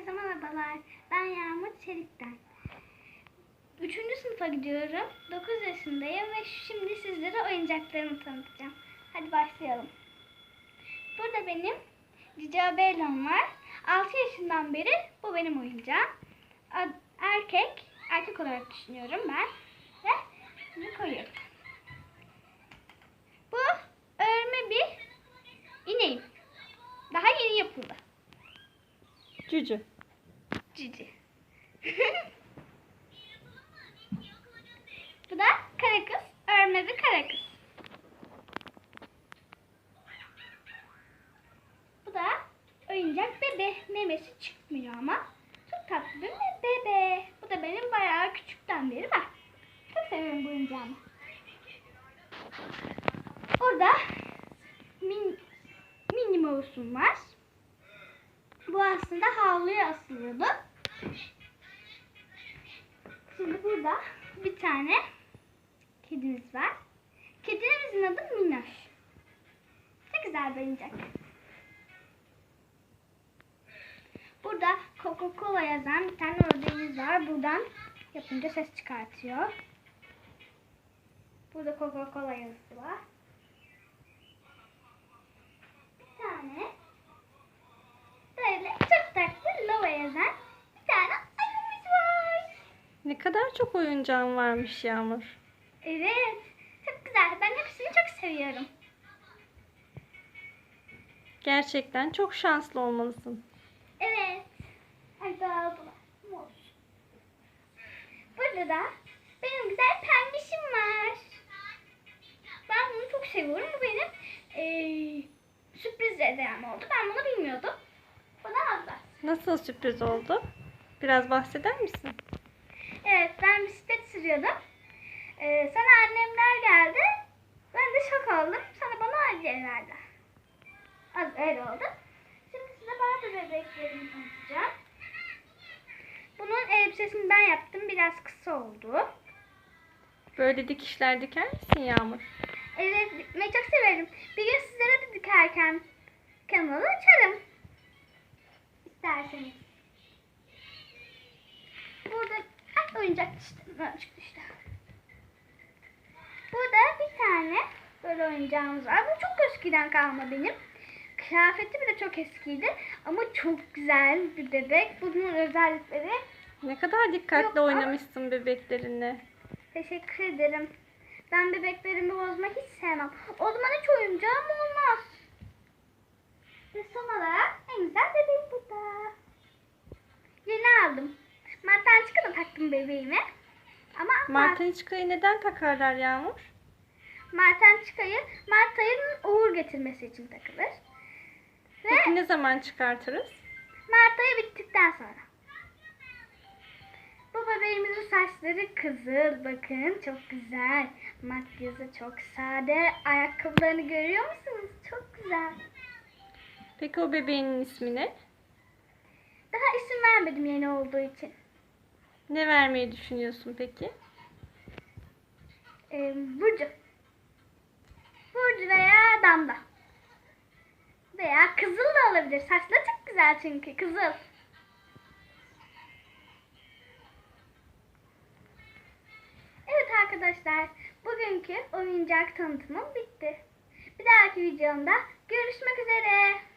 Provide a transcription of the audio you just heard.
Herkese merhabalar. Ben Yağmur Çelik'ten. Üçüncü sınıfa gidiyorum. 9 yaşındayım ve şimdi sizlere oyuncaklarımı tanıtacağım. Hadi başlayalım. Burada benim Cici Bella'm var. 6 yaşından beri bu benim oyuncağım. Erkek, erkek olarak düşünüyorum ben. Ve bunu koyuyorum. Bu örme bir ineğim. Daha yeni yapıldı. Cücü. Cici. Bu da kara kız. Örme bir kara kız. Bu da oyuncak bebe. Memesi çıkmıyor ama. Çok tatlı bir bebe. Bu da benim bayağı küçükten beri var. Çok seviyorum bu oyuncağımı. Burada min, mini mouse'um var. Bu aslında havluya asılıyordu. Şimdi burada bir tane kedimiz var. Kedimizin adı Minnoş. Ne güzel oyuncak. Burada Coca-Cola yazan bir tane ördeğimiz var. Buradan yapınca ses çıkartıyor. Burada Coca-Cola yazısı var. Bir tane böyle çok tatlı Lova yazan bir tane ayımız var. Ne kadar çok oyuncağın varmış Yağmur. Evet. Çok güzel. Ben hepsini çok seviyorum. Gerçekten çok şanslı olmalısın. Evet. Ay dağıldılar. Muz. Burada da benim güzel pembişim var. Ben bunu çok seviyorum. Bu benim eee sürpriz hediyem oldu. Ben bunu bilmiyordum. Bana aldılar. Nasıl sürpriz oldu? Biraz bahseder misin? Evet ben bisiklet sürüyordum. Ee, sonra annemler geldi. Ben de şok oldum. Sonra bana hediye verdi. Az öyle oldu. Şimdi size bazı bebeklerimi tanıtacağım. Bunun elbisesini ben yaptım. Biraz kısa oldu. Böyle dikişler diker misin Yağmur? Evet dikmeyi çok severim. Bir gün sizlere de dikerken kanalı açarım. İsterseniz. Burada ay, oyuncak işte. Çıktı işte. Burada bir tane böyle oyuncağımız var. Bu çok eskiden kalma benim. Kıyafeti bile çok eskiydi. Ama çok güzel bir bebek. Bunun özellikleri Ne kadar dikkatli Yok, ama- oynamışsın bebeklerinle. Teşekkür ederim. Ben bebeklerimi bozmayı hiç sevmem. O zaman hiç oyuncağım olmaz. Ve son olarak en güzel bebeğim burada. Yeni aldım. Mart'tan çıkıp taktım bebeğime. Ama Martin çıkayı neden takarlar Yağmur? Mart'tan çıkayı Mart ayının uğur getirmesi için takılır. Ve Peki ne zaman çıkartırız? Mart ayı bittikten sonra. Bu bebeğimizin saçları kızıl. Bakın çok güzel. Makyajı çok sade. Ayakkabılarını görüyor musunuz? Çok güzel. Peki o bebeğinin ismi ne? Daha isim vermedim yeni olduğu için. Ne vermeyi düşünüyorsun peki? Ee, Burcu. Burcu veya Damla. Veya Kızıl da olabilir. Saçları çok güzel çünkü. Kızıl. Evet arkadaşlar. Bugünkü oyuncak tanıtımım bitti. Bir dahaki videomda görüşmek üzere.